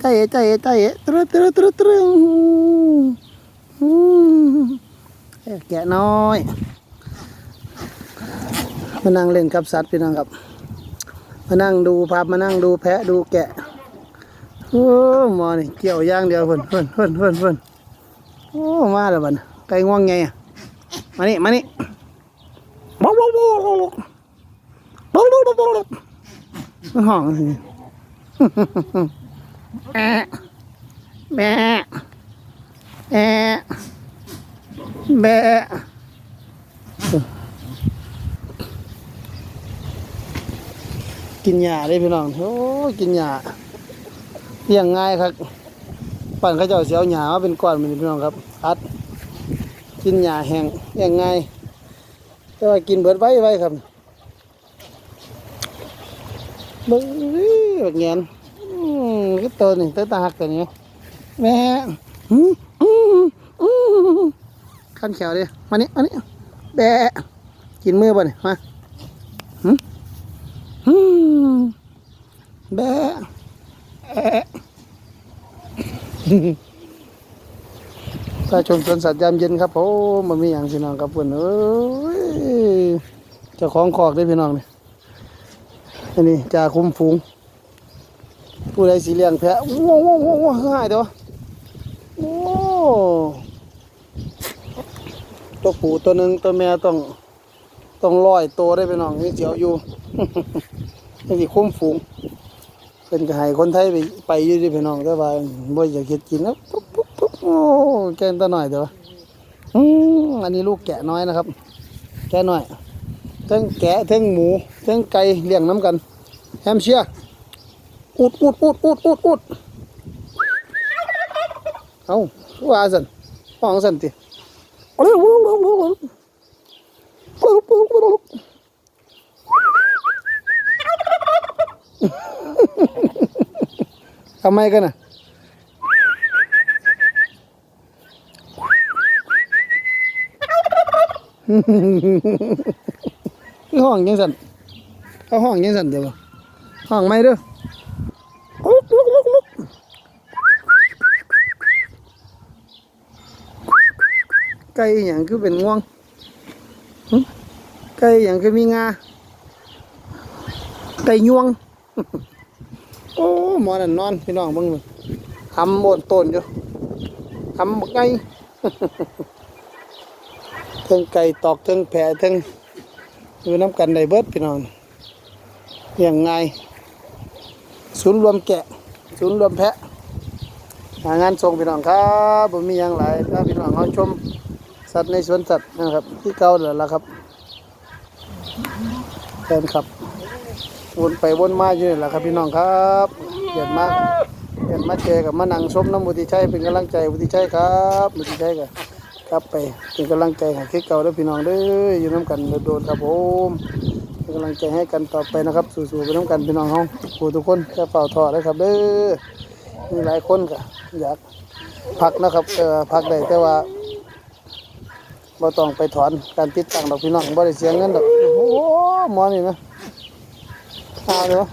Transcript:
ใจเอตใจเอตใจเอ๋ตรึตรึตรึตรึแกะน้อยมานั่งเล่นกับสัตว์พี่น้องครับ มานั่งดูภาพมานั่งดูแพะดูแกะโอ้มอนี่เกี่ยวย่างเดียวเพิ่นเพิ่นเพิ่นเพิ่นเพิ่นโอ้มาแล้วบันไก่ง่วงไงอะมานี่มานี่บ๊อบบ๊อบบ๊อบบ๊อบบ๊อบบ๊อบห้อง แอะแบะแอะแบะกินหญ้าได้พี่น้องโอ้ยกินหญ้าเลี้ยงง่ายครับ ปั่นเขาเจ้าเสียวหญ้ามาเป็นก้อนเหมือนพี่น้องครับ อัด กินหญ้าแห้งเลี้ยงง่ายแต่ว่ากินเบิดไว้ไว้ครับเบิ้งแบบเงี้ย ก็ตัวหนึ่งตัตา tôi này tới ta hạt rồi nhỉ mẹ khăn khéo đi mà nè mà nè bé chín นมา bần แอ้ถ้าชมสวนสัตว์ยามเย็นครับผมมันมีอย่างพี่น้องครับเพื่อนเอ้ยจะคล้องคอกได้พี่น้องเลยอันนี้จ่าคุ้มฟูง ผู้ใดสีเลี้ยงแพะว้าวว้าวว้าวว้าวง่ายเด้อโอ้ตัวผู้ตัวหนึ่งตัวแม่ต้องต้องร้อยตัวได้พี่น้องนี่เจียวอยู่นี่สิคุ้มฝูงเป็นก็ให้คนไทยไปไปอยู่ที่พี่น้องแต่ว่าบ่อยากเฮ็ดกินแล้วปุ๊บปุ๊บปุ๊บโอ้แกงตะหน่อยเด้ออืมอันนี้ลูกแกะน้อยนะครับ แกะน้อยทั้งแกะทั้งหมูทั้งไก่เลี้ยงน้ำกัน แฮมเชียร์ อุดอุดอุดอุดอุดอุดเอาว่าสันห้องสันติเอาเลยวุ้งวุ้งวุ้งวุ้งวุ้งวุ้งวุ้งทำไมกันน่ะคือห้องยังสั่นเขาห้องยังสั่นเดี๋ยวบ่ห้องไม่เด้อลุกลุกลุกลุก ไก่อย่างคือเป็นง่วงไก่อย่างคือมีงาไก่ยวง โอ้หมอนันนอนพี่น้องบิ่งเลยทำโบนต้นอยู่ทำบกไก่เทิงไก่ตอกเทิงแผลเทิงอยู่น้ำกันได้เบิดพี่น้องอย่างไงศูนย์รวมแกะศูนย์รวมแพะงานส่งพี่น้องครับผมมีอย่างไรถ้าพี่น้องเขาชม สัตว์ในสวนสัตว์นะครับ ที่เก่าเดี๋ยวละครับแฟนครับวนไปวนมาอยู่นี่แหละครับพี่น้องครับเกิดมากเกิดมาเจอกับมานังชมน้ำบุติชัยเป็นกำลังใจบุติชัยครับบุติชัยก็ครับไปเป็นกำลังใจให้คิดเก่าแล้วพี่น้องเด้ออยู่น้ำกันโดนครับผมเป็นกำลังใจให้กันต่อไปนะครับ สู้ๆไปน้ำกันพี่น้องเฮาผู้ทุกคนจะเฝ้าทอดนะครับเด้อมีหลายคนก็อยากพักนะครับเออพักได้แต่ว่า บ่ต้องไปถอนการติดตั้งดอกพี่น้องบ่ได้เสียเงินดอกโอ้โหหมอนี่นะ à được